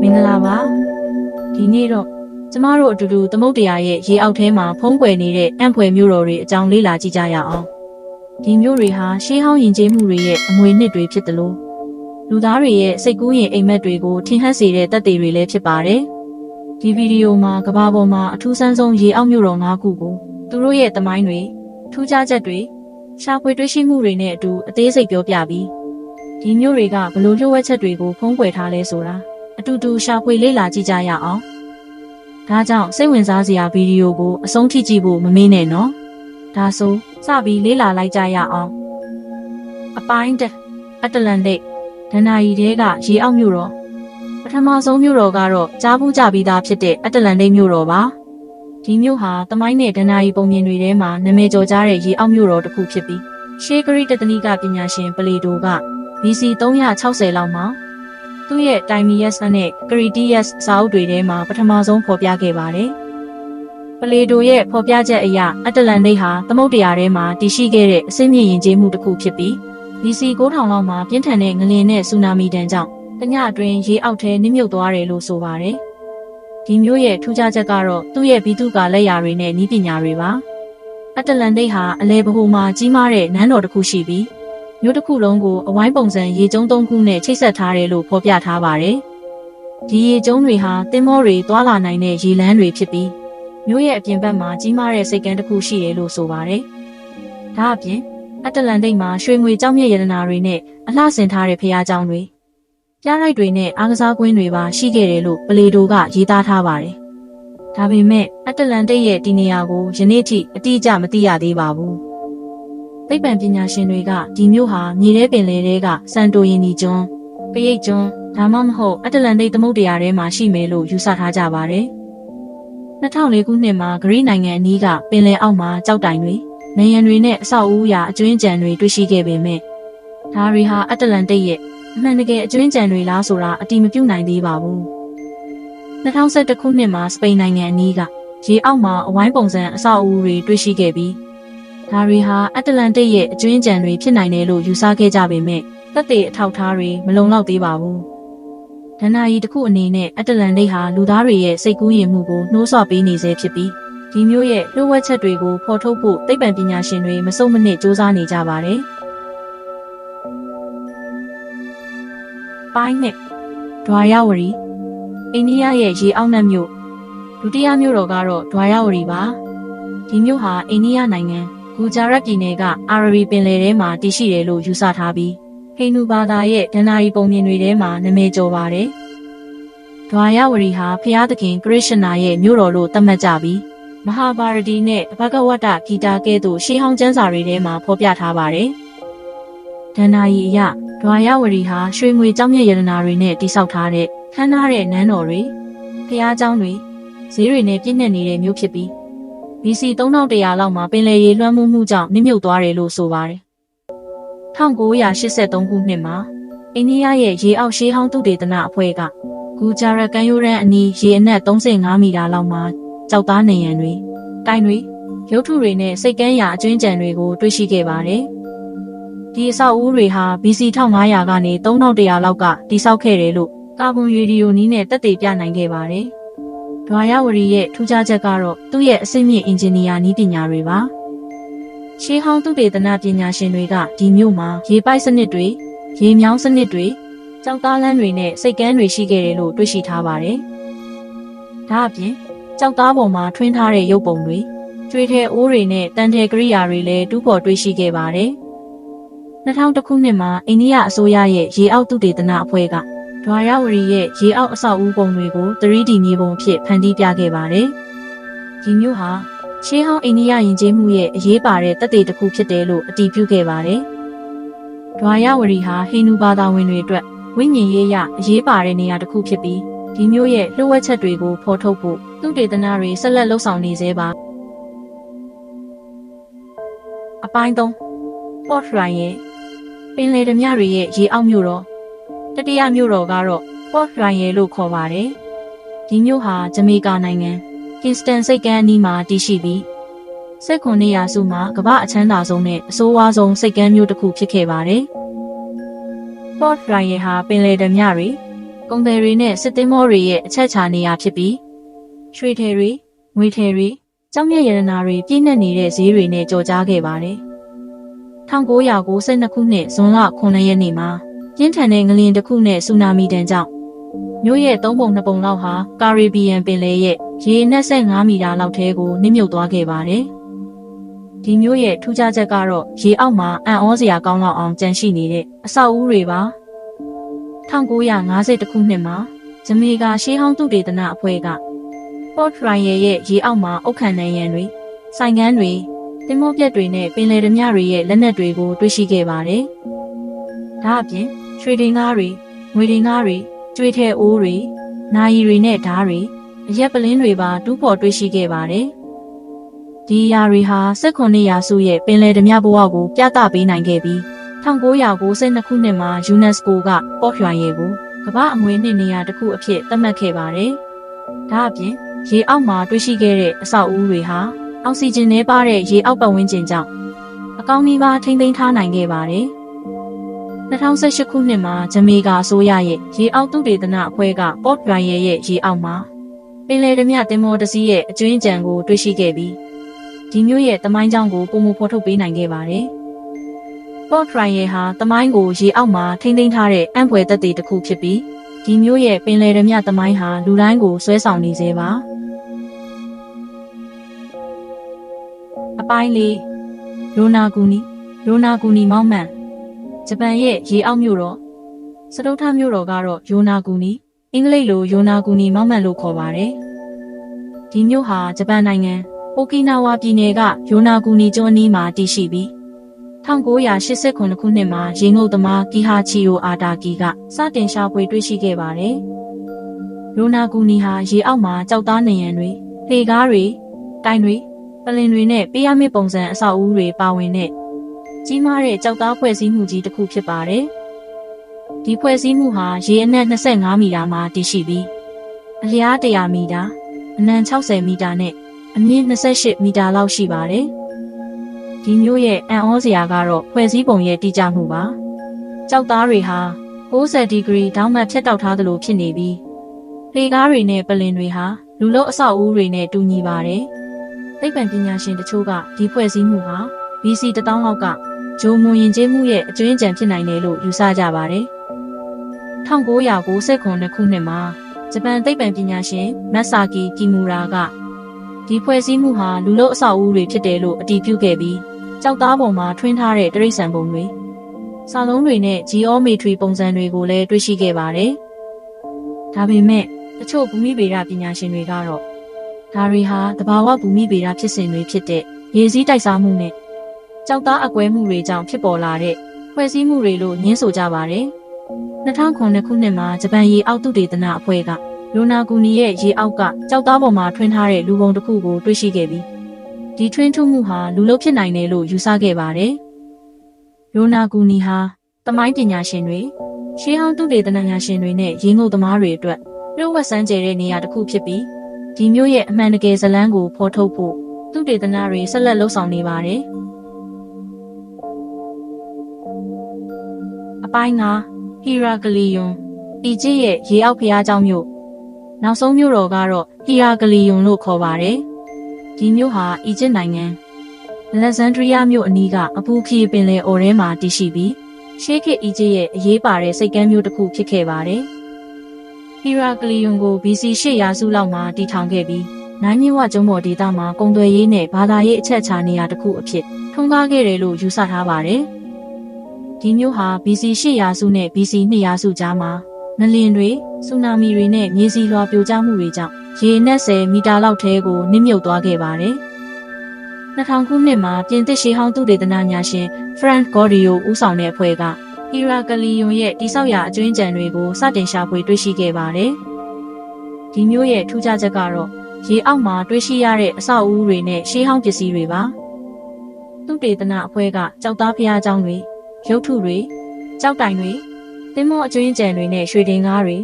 မင်္ဂလာပါဒီနေ့တော့ကျမတို့အတူတူသမုတ်တရားရဲ့ရေအောက်ထဲမှာဖုံးကွယ်နေတဲ့အံ့ဖွယ်မြို့တော်တွေအကြောင်းလေ့လာကြည့်ကြရအောင်ဒီမြို့တွေဟာရှေးဟောင်းယဉ်ကျေးမှုတွေရဲ့အမွေနှစ်တွေဖြစ်တယ်လို့လူသားတွေရဲ့စိတ်ကူးရင်အိမ်မက်တွေကိုထင်ဟပ်စေတဲ့သက်သေတွေလည်းဖြစ်ပါတယ်ဒီဗီဒီယိုမှာကမ္ဘာပေါ်မှာအထူးဆန်းဆုံးရေအောက်မြို့တော်၅ခုကိုသူတို့ရဲ့သမိုင်းတွေထူးခြားချက်တွေရှာဖွေတွေ့ရှိမှုတွေနဲ့အတူအသေးစိတ်ပြောပြပြီးဒီမြို့တွေကဘလို့လျှို့ဝှက်ချက်တွေကိုဖုံးကွယ်ထားလဲဆိုတာ အတူတူရှာဖွေလေ့လာကြည့်ကြရအောင်။ဒါကြောင့်စိတ်ဝင်စားစရာဗီဒီယိုကိုအဆုံးထိကြည့်ဖို့မမေ့နဲ့နော်။ဒါဆိုစပြီးလေ့လာလိုက်ကြရအောင်။အပိုင်းတစ်အတ္တလန်တိတ်ဒဏ္ဍာရီတဲကရေအောက်မြို့တော်ပထမဆုံးမြို့တော်ကတော့ကြားဘူးကြပြီးသားဖြစ်တဲ့အတ္တလန်တိတ်မြို့တော်ပါ။ဒီမြို့ဟာတမိုင်းနဲ့ဒဏ္ဍာရီပုံမြင်တွေထဲမှာနာမည်ကျော်ကြားတဲ့ရေအောက်မြို့တော်တစ်ခုဖြစ်ပြီးရှေးဂရိတတနိကပညာရှင်ပလေတိုက BC 360လောက်မှာ သူ့ရဲ့ Timaeus နဲ့ Critias စာအုပ်တွေထဲမှာပထမဆုံးဖော်ပြခဲ့ပါတယ်။ပလေတိုရဲ့ဖော်ပြချက်အရအတ္တလန်တိတ်ဟာသမုဒ္ဒရာထဲမှာတည်ရှိခဲ့တဲ့အဆင့်မြင့်ယဉ်ကျေးမှုတစ်ခုဖြစ်ပြီး BC 9000လောက်မှာပြင်းထန်တဲ့ငလျင်နဲ့ဆူနာမီတန်းကြောင့်တညအတွင်းရေအောက်ထဲနစ်မြုပ်သွားတယ်လို့ဆိုပါတယ်။ဒီမျိုးရဲ့ထူးခြားချက်ကတော့သူ့ရဲ့ဘီတုကာလက်ရာတွေနဲ့ဤပညာတွေပါ။အတ္တလန်တိတ်ဟာအလဲဘဟုမှာကြီးမားတဲ့နန်းတော်တစ်ခုရှိပြီး မြို့တစ်ခုလုံးကိုအဝိုင်းပုံစံရေကျုံသုံးခုနဲ့ချိတ်ဆက်ထားတယ်လို့ဖော်ပြထားပါတယ်။ဒီရေကျုံတွေဟာတင်မောတွေသွာလာနိုင်တဲ့ရေလမ်းတွေဖြစ်ပြီးမြို့ရဲ့အပြင်ဘက်မှာကြီးမားတဲ့စိတ်ကမ်းတစ်ခုရှိတယ်လို့ဆိုပါတယ်။ဒါအပြင်အတ္တလန်တိတ်မှာရွှေငွေကြောင့်မြတ်ရတနာတွေနဲ့အလှဆင်ထားတဲ့ဖျားကြောင်တွေပြားလိုက်တွေနဲ့အားကစားကွင်းတွေပါရှိခဲ့တယ်လို့ပလေတိုကရေးသားထားပါတယ်။ဒါပေမဲ့အတ္တလန်တိတ်ရဲ့ဒီနေရာကိုယနေ့ထိအတိအကျမသိရသေးပါဘူး။ သိပ္ပံပညာရှင်တွေကဒီမြို့ဟာမြေထဲပင်လယ်ထဲကစန်တိုရင်နီကျွန်း၊ပရိတ်ကျွန်းဒါမှမဟုတ်အတ္တလန်တိတ်သမုဒ္ဒရာထဲမှာရှိမယ်လို့ယူဆထားကြပါတယ်။2004ခုနှစ်မှာဂရိနိုင်ငံအနီးကပင်လယ်အောက်မှာကြောက်တိုင်တွေနေရန်တွေနဲ့အဆောက်အဦရာအကျွင်းကြံတွေတွေ့ရှိခဲ့ပေမဲ့ဒါတွေဟာအတ္တလန်တိတ်ရဲ့အမှန်တကယ်အကျွင်းကြံတွေလားဆိုတာအတိမပြုနိုင်သေးပါဘူး။2011ခုနှစ်မှာစပိန်နိုင်ငံအနီးကရေအောက်မှာအဝိုင်းပုံစံအဆောက်အဦတွေတွေ့ရှိခဲ့ပြီး ဒါတွေဟာအတ္တလန်တိတ်ရဲ့အကျွင်းကြံတွေဖြစ်နိုင်တယ်လို့ယူဆခဲ့ကြပေမဲ့သက်သေအထောက်အထားတွေမလုံလောက်သေးပါဘူး။ဒဏ္ဍာရီတစ်ခုအနေနဲ့အတ္တလန်တိတ်ဟာလူသားတွေရဲ့စိတ်ကူးယဉ်မှုကိုနှိုးဆော်ပေးနေစေဖြစ်ပြီးဒီမျိုးရဲ့လှုပ်ဝက်ချက်တွေကိုဖော်ထုတ်ဖို့သိပ္ပံပညာရှင်တွေမစုံမနစ်စ조사နေကြပါတယ်။ပိုင်းနဲ့ဒွာရဝရီအိန္ဒိယရဲ့ရေအောက်နှက်မြို့ဒုတိယမြို့တော်ကတော့ဒွာရဝရီပါ။ဒီမြို့ဟာအိန္ဒိယနိုင်ငံ ဂူဂျာရတ်ပြည်နယ်ကအာရဘီပင်လယ်ထဲမှာတည်ရှိတယ်လို့ယူဆထားပြီးဟိန္ဒူဘာသာရဲ့ဒဏ္ဍာရီပုံမြင်တွေထဲမှာနာမည်ကျော်ပါတယ်။ဒွာယဝရီဟာဖျားသခင်ကရစ်ရှနာရဲ့မြို့တော်လို့သတ်မှတ်ကြပြီးမဟာဗာရတီနဲ့ဘဂဝတ္တဂီတာကဲ့သို့ရှေးဟောင်းကျမ်းစာတွေထဲမှာဖော်ပြထားပါတယ်။ဒဏ္ဍာရီအရဒွာယဝရီဟာရွှေငွေကြောင့်မြရတနာတွေနဲ့တိစောက်ထားတဲ့ခမ်းနားတဲ့နန်းတော်တွေဖျားเจ้าတွေဈေးတွေနဲ့ပြည့်နှက်နေတဲ့မြို့ဖြစ်ပြီး BC 3100လောက်မှာပင်လယ်ရေလွှမ်းမိုးမှုကြောင့်နစ်မြုပ်သွားတယ်လို့ဆိုပါတယ်။1983ခုနှစ်မှာအိန္ဒိယရဲ့ရေအောက်ရှေးဟောင်းသုတေသနအဖွဲ့ကဂူဂျာရတ်ကန်ယိုရန်အနီးရေအနက်35မီတာလောက်မှာကြောက်သားနေရန်တွေတိုင်တွေရုပ်ထုတွေနဲ့စိတ်ကမ်းရာအကျွင်းကြံတွေကိုတွေ့ရှိခဲ့ပါတယ်။ဒီအဆောက်အဦတွေဟာ BC 1500ကနေ3100လောက်ကတိစောက်ခဲ့တယ်လို့ကာဗွန်ရေဒီယိုနီးနဲ့တက်သေးပြနိုင်ခဲ့ပါတယ်။ ဒွာရဝရီရဲ့ထူးခြားချက်ကတော့သူ့ရဲ့အစိမ့်မြင့်အင်ဂျင်နီယာနည်းပညာတွေပါရှေးဟောင်းသုတေသနပညာရှင်တွေကဒီမြို့မှာရေပိုက်စနစ်တွေရေမြောင်းစနစ်တွေကြောက်သားလမ်းတွေနဲ့စိတ်ကမ်းတွေရှိခဲ့တယ်လို့တွေ့ရှိထားပါတယ်ဒါအပြင်ကြောက်သားပေါ်မှာထွင်းထားတဲ့ရုပ်ပုံတွေကျွေးထဲအိုးတွေနဲ့တန်ထဲကရိယာတွေလည်းတူးပေါ်တွေ့ရှိခဲ့ပါတယ်2000ခုနှစ်မှာအိန္ဒိယအစိုးရရဲ့ရေအောက်သုတေသနအဖွဲ့က ဒွာရဝရီရဲ့ရေအောက်အဆောက်အဦပုံတွေကို 3D မြေပုံအဖြစ်ဖန်တီးပြခဲ့ပါတယ်။ဒီမျိုးဟာရှေးဟောင်းအိန္ဒိယယဉ်ကျေးမှုရဲ့အရေးပါတဲ့တသက်တစ်ခုဖြစ်တယ်လို့အတည်ပြုခဲ့ပါတယ်။ဒွာရဝရီဟာဟိန္ဒူဘာသာဝင်တွေအတွက်ဝိညာဉ်ရေးရအရေးပါတဲ့နေရာတစ်ခုဖြစ်ပြီးဒီမျိုးရဲ့လှုပ်ဝက်ချက်တွေကိုဖော်ထုတ်ဖို့သူတေသနာတွေဆက်လက်လှုပ်ဆောင်နေသေးပါ။အပိုင်း3 Port Ryan ရဲ့ပင်လယ်ဓမြတွေရဲ့ရေအောက်မြို့တော် တတိယမြို့တော်ကတော့ Port Royal လို့ခေါ်ပါတယ်။ဒီမြို့ဟာဂျမေကာနိုင်ငံ Kingston စိတ်ကမ်းအနီးမှာတည်ရှိပြီးစစ်ခွန်နေရာစုမှာကမ္ဘာအချမ်းသာဆုံးနဲ့အဆိုးဝါးဆုံးစိတ်ကမ်းမြို့တစ်ခုဖြစ်ခဲ့ပါတယ်။ Port Royal ဟာပင်လယ်ဓမြတွေကုန်သည်တွေနဲ့စစ်သင်္ဘောတွေရဲ့အချက်ချာနေရာဖြစ်ပြီးရွှေထည်တွေငွေထည်တွေကျောင်းမြတ်ရတနာတွေပြည့်နှက်နေတဲ့ဈေးတွေနဲ့ကြော်ကြားခဲ့ပါတယ်1992ခုနှစ်ဇွန်လ9ရက်နေ့မှာ ပြင်းထန်တဲ့ငလျင်တစ်ခုနဲ့ဆူနာမီတန်ကြောင့်မြို့ရဲ့သုံးပုံနှစ်ပုံလောက်ဟာကာရီဘီယံပင်လယ်ရဲ့ရေ25မီတာလောက်ထဲကိုနစ်မြုပ်သွားခဲ့ပါတယ်။ဒီမျိုးရဲ့ထူးခြားချက်ကတော့ရေအောက်မှာအံ့ဩစရာကောင်းလောက်အောင်ကျန်ရှိနေတဲ့အဆောက်အဦတွေပါ1950ခုနှစ်မှာဂျမေကာရှေးဟောင်းသုတေသနအဖွဲ့က Port Royal ရဲ့ရေအောက်မှာအုတ်ခံနိုင်ရန်တွေစိုင်ကန်းတွေတင်မောပြက်တွေနဲ့ပင်လယ်ဓမြတွေရဲ့လက်နက်တွေကိုတွေ့ရှိခဲ့ပါတယ်။ဒါအပြင် ရွှေတင်ကားတွေငွေတင်ကားတွေကျွေးထဲအိုးတွေနာယီတွေနဲ့ဓားတွေအရက်ပလင်းတွေပါတူးဖော်တွေ့ရှိခဲ့ပါတယ်။ဒီအရာတွေဟာ18ရာစုရဲ့ပင်လယ်ဓမြဘဝကိုပြသပေးနိုင်ခဲ့ပြီး1992ခုနှစ်မှာ UNESCO ကပေါ့ရွှာရဲကိုကမ္ဘာအမွေအနှစ်နေရာတစ်ခုအဖြစ်သတ်မှတ်ခဲ့ပါတယ်။ဒါအပြင်ရေအောက်မှာတွေ့ရှိခဲ့တဲ့အဆောက်အဦတွေဟာအောက်ဆီဂျင်နှဲပါတဲ့ရေအောက်ပတ်ဝန်းကျင်ကြောင့်အကောင်းကြီးပါထိမ့်သိမ်းထားနိုင်ခဲ့ပါတယ်။ 2018ခုနှစ်မှာဂျမေကာအစိုးရရဲ့ရေအောက်သုတေသနအဖွဲ့က Port Royal ရဲ့ရေအောက်မှာပင်လယ်ဓမြတင်မောတစီးရဲ့အကျွင်းကြံကိုတွေ့ရှိခဲ့ပြီးဒီမျိုးရဲ့တမိုင်းကြောင်းကိုပုံမဖော်ထုတ်ပေးနိုင်ခဲ့ပါတယ်။ Port Royal ဟာတမိုင်းကိုရေအောက်မှာထိမ့်သိမ်းထားတဲ့အံ့ဖွယ်သက်သေတစ်ခုဖြစ်ပြီးဒီမျိုးရဲ့ပင်လယ်ဓမြတမိုင်းဟာလူတိုင်းကိုဆွဲဆောင်နေစေပါအပိုင်းလေးရိုနာကူနီရိုနာကူနီမောင်းမှန် ဂျပန်ရဲ့ရေအောက်မြို့တော်စတုထမြို့တော်ကတော့ယိုနာကူနီအင်္ဂလိပ်လိုယိုနာကူနီမောင်းမှန်လို့ခေါ်ပါတယ်ဒီမြို့ဟာဂျပန်နိုင်ငံအိုကီနာဝါပြည်နယ်ကယိုနာကူနီကျွန်းအနီးမှာတည်ရှိပြီး1989ခုနှစ်မှာရေငုပ်သမားကီဟာချီယိုအာတာကီကစတင်ရှာဖွေတွေ့ရှိခဲ့ပါတယ်။ရိုနာကူနီဟာရေအောက်မှာကြောက်သားနေရန်တွေ၊လေကားတွေ၊တိုင်တွေ၊ပလင်တွေနဲ့ပိယမစ်ပုံစံအဆောက်အဦတွေပါဝင်တဲ့ ကြီးမားတဲ့ကြောက်သားဖွဲ့စည်းမှုကြီးတစ်ခုဖြစ်ပါတယ်။ဒီဖွဲ့စည်းမှုဟာရေအနက်25မီတာမှာတည်ရှိပြီးအလျား100မီတာအနံ60မီတာနဲ့အမြင့်28မီတာလောက်ရှိပါတယ်။ဒီမျိုးရဲ့အံ့ဩစရာကတော့ဖွဲ့စည်းပုံရဲ့တိကျမှုပါ။ကြောက်သားတွေဟာ60ဒီဂရီတောင်းမှဖြတ်တောက်ထားသလိုဖြစ်နေပြီးလေကားတွေနဲ့ပလင်တွေဟာလူလုံးအဆောက်အဦတွေနဲ့တူညီပါတယ်။သိပ္ပံပညာရှင်တချို့ကဒီဖွဲ့စည်းမှုဟာ BC 1000လောက်က ဂျိုမွန်ယဉ်ကျေးမှုရဲ့အကျွင်းကြံဖြစ်နိုင်တယ်လို့ယူဆကြပါတယ်။1990ခုနှစ်မှာဂျပန်သိပ္ပံပညာရှင်မက်ဆာကီကီမူရာကဒီဖွဲ့စည်းမှုဟာလူလုံးအဆောက်အဦတွေဖြစ်တယ်လို့အတည်ပြုခဲ့ပြီးကြောက်သားပေါ်မှာထွင်းထားတဲ့တရိษံပုံတွေစာလုံးတွေနဲ့ geometry ပုံစံတွေကိုလည်းတွေ့ရှိခဲ့ပါတယ်။ဒါပေမဲ့တချို့ဘူမိဗေဒပညာရှင်တွေကတော့ဒါတွေဟာတဘာဝဘူမိဗေဒဖြစ်စဉ်တွေဖြစ်တဲ့ရေစည်းတိုက်စားမှုနဲ့ ကြောက်သားအကွဲမှုတွေကြောင့်ဖြစ်ပေါ်လာတဲ့ဖွဲ့စည်းမှုတွေလို့ညင်းဆိုကြပါတယ်။2009ခုနှစ်မှာဂျပန်ရေအောက်သုတေသနအဖွဲ့ကလူနာကူနီရဲ့ရေအောက်ကကြောက်သားပေါ်မှာထွင်းထားတဲ့လူပုံတစ်ခုကိုတွေ့ရှိခဲ့ပြီးဒီထွင်းထုမှုဟာလူလို့ဖြစ်နိုင်တယ်လို့ယူဆခဲ့ပါတယ်။ရိုနာကူနီဟာတမိုင်းပညာရှင်တွေရှေးဟောင်းသုတေသနညာရှင်တွေနဲ့ရေငုပ်သမားတွေအတွက်ပြုတ်ဝက်ဆန်းကျဲတဲ့နေရာတစ်ခုဖြစ်ပြီးဒီမျိုးရဲ့အမှန်တကယ်ဇလန်းကိုဖော်ထုတ်ဖို့သုတေသနတွေဆက်လက်လှုပ်ဆောင်နေပါတယ်။ ပိုင်းကဟီရာဂလီယွန်အီဂျစ်ရဲ့ရေအောက်ဖျားเจ้าမြို့နောက်ဆုံးမြို့တော်ကတော့ဟီရာဂလီယွန်လို့ခေါ်ပါတယ်။ဒီမြို့ဟာအီဂျစ်နိုင်ငံလက်ဇန်ဒရီးယားမြို့အနီးကအပူခီပင်လယ်အော်ထဲမှာတည်ရှိပြီးရှေးခေတ်အီဂျစ်ရဲ့အရေးပါတဲ့စိတ်ကမ်းမြို့တစ်ခုဖြစ်ခဲ့ပါတယ်။ဟီရာကလီယွန်ကို BC 8ရာစုလောက်မှာတည်ထောင်ခဲ့ပြီးနိုင်မြဝကျုံးပေါ်ဒေသမှာကုံသွယ်ရေးနဲ့ဘာသာရေးအချက်အခြာနေရာတစ်ခုအဖြစ်ထွန်းကားခဲ့တယ်လို့ယူဆထားပါတယ်။ ဒီမြို့ဟာ BC 8ရာစုနဲ့ BC 2ရာစုကြားမှာငလင်တွေဆူနာမီတွေနဲ့မြေစီလွှာပြိုကျမှုတွေကြောင့်ရေနက်10မီတာလောက်ထဲကိုနစ်မြုပ်သွားခဲ့ပါတယ်။2000ခုနှစ်မှာပြင်သစ်ရှေးဟောင်းသုတေသနညာရှင် Frank Gordio ဦးဆောင်တဲ့အဖွဲ့ကဟီရာကလီယွန်ရဲ့တိဆောက်ရာအကျွင်းကြံတွေကိုစတင်ရှာဖွေတွေ့ရှိခဲ့ပါတယ်။ဒီမျိုးရဲ့ထူးခြားချက်ကတော့ရေအောက်မှာတွေ့ရှိရတဲ့အဆောက်အဦတွေနဲ့ရှေးဟောင်းပစ္စည်းတွေပါ။သုတေသနအဖွဲ့ကကြောက်သားဖျားเจ้าတွေ ရုပ်ထုတွေကြောက်တိုင်တွေတင်းမောအကျွင်းကြံတွေနဲ့ရွှေတင်ကားတွေ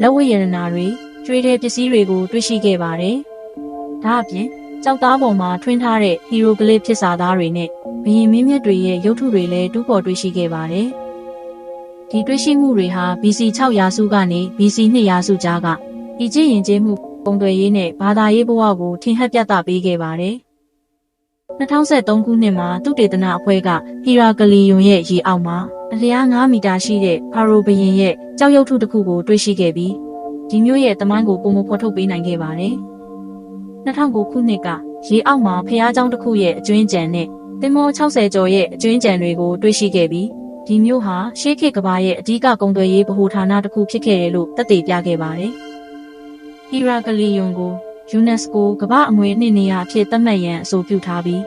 လက်ဝတ်ရတနာတွေကျွေးတဲ့ပစ္စည်းတွေကိုတွေ့ရှိခဲ့ပါတယ်။ဒါအပြင်ကြောက်သားပေါ်မှာထွင်းထားတဲ့ဟီရိုဂလစ်ဖြစ်စာသားတွေနဲ့ဘရင်မင်းမြတ်တွေရဲ့ရုပ်ထုတွေလည်းတူးပေါ်တွေ့ရှိခဲ့ပါတယ်။ဒီတွေ့ရှိမှုတွေဟာ BC 6ရာစုကနေ BC 2ရာစုကြားကအီဂျစ်ယဉ်ကျေးမှုပုံသွယ်ရေးနဲ့ဘာသာရေးဘဝကိုထင်ဟပ်ပြသပေးခဲ့ပါတယ်။ 2013ခုနှစ်မှာသုတေသနအဖွဲ့ကဟီရာဂလီယွန်ရဲ့ရေအောက်မှာအလျား9မီတာရှိတဲ့ဖာရိုဘရင်ရဲ့ကြောက်ရွံ့ထုတစ်ခုကိုတွေ့ရှိခဲ့ပြီးဒီမျိုးရဲ့တမိုင်းကိုပုံမဖော်ထုတ်ပေးနိုင်ခဲ့ပါတယ်။2009ခုနှစ်ကရေအောက်မှာဖျားเจ้าတစ်ခုရဲ့အကျွင်းကြံနဲ့တင်မော60ကျော်ရဲ့အကျွင်းကြံတွေကိုတွေ့ရှိခဲ့ပြီးဒီမျိုးဟာရှေးခေတ်ကဘာရဲ့အဓိကကုန်သွယ်ရေးဗဟိုဌာနတစ်ခုဖြစ်ခဲ့တယ်လို့သက်သေပြခဲ့ပါတယ်။ဟီရာဂလီယွန်ကို UNESCO ကမ္ဘာအမွေအနှစ်နေရာအဖြစ်သတ်မှတ်ရန်အဆိုပြုထားပြီး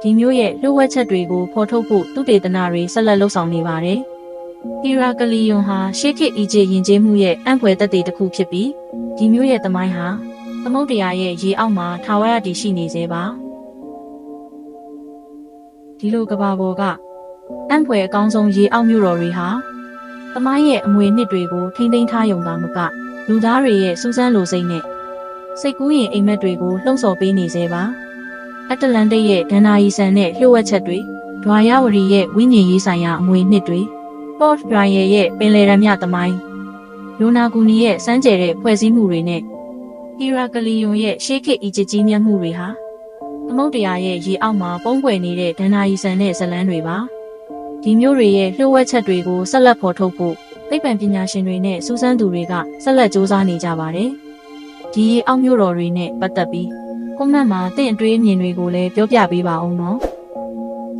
ဒီမျိုးရဲ့လှုပ်ဝက်ချက်တွေကိုဖော်ထုတ်ဖို့သုတေသနတွေဆက်လက်လုပ်ဆောင်နေပါတယ်။ဟီရာဂလီယွန်ဟာရှေးခေတ်အီဂျစ်ယဉ်ကျေးမှုရဲ့အံ့ဖွယ်သက်သေတစ်ခုဖြစ်ပြီးဒီမျိုးရဲ့သမိုင်းဟာသမုဒ္ဒရာရဲ့ရေအောက်မှာထာဝရတည်ရှိနေသေးပါဒီလိုကဘာပေါ်ကအံ့ဖွယ်အကောင်းဆုံးရေအောက်မြို့တော်တွေဟာသမိုင်းရဲ့အမွေနှစ်တွေကိုထိမ့်သိမ်းထားရုံသာမကလူသားတွေရဲ့စူးစမ်းလိုစိတ်နဲ့ စိတ်ကူးရင်အိမ်မက်တွေကိုလှုံ့ဆော်ပေးနေသေးပါအတ္တလန်တိတ်ရဲ့ဒန္နာရီဆန်နဲ့လျှို့ဝှက်ချက်တွေဒွာရဝရီရဲ့ဝိညာဉ်ရေးဆိုင်ရာအမွေနှစ်တွေပေါ့ဒရိုင်ရဲ့ရဲ့ပင်လယ်ရမြသမိုင်းယိုနာဂူနီရဲ့စမ်းကြဲတဲ့ဖွဲ့စည်းမှုတွေနဲ့ဟီရာဂလီယွန်ရဲ့ရှေးခေတ်အီဂျစ်ကြီးမြတ်မှုတွေဟာသမုဒ္ဒရာရဲ့ရေအောက်မှာပုံကွယ်နေတဲ့ဒန္နာရီဆန်တဲ့ဇလန်းတွေပါဒီမျိုးတွေရဲ့လှို့ဝှက်ချက်တွေကိုဆက်လက်ဖော်ထုတ်ဖို့သိပ္ပံပညာရှင်တွေနဲ့စူးစမ်းသူတွေကဆက်လက်စူးစမ်းနေကြပါတယ် ဒီရေအောက်မျိုးတော်တွေနဲ့ပတ်သက်ပြီးကွန်မန့်မှာတင့်အတွေးအမြင်တွေကိုလည်းပြောပြပေးပါအောင်နော်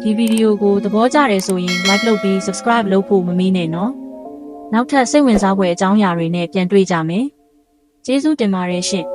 ဒီဗီဒီယိုကိုသဘောကျတယ်ဆိုရင် like လုပ်ပြီး subscribe လုပ်ဖို့မမေ့နဲ့နော်နောက်ထပ်စိတ်ဝင်စားဖွယ်အကြောင်းအရာတွေနဲ့ပြန်တွေ့ကြမယ်ကျေးဇူးတင်ပါတယ်ရှင်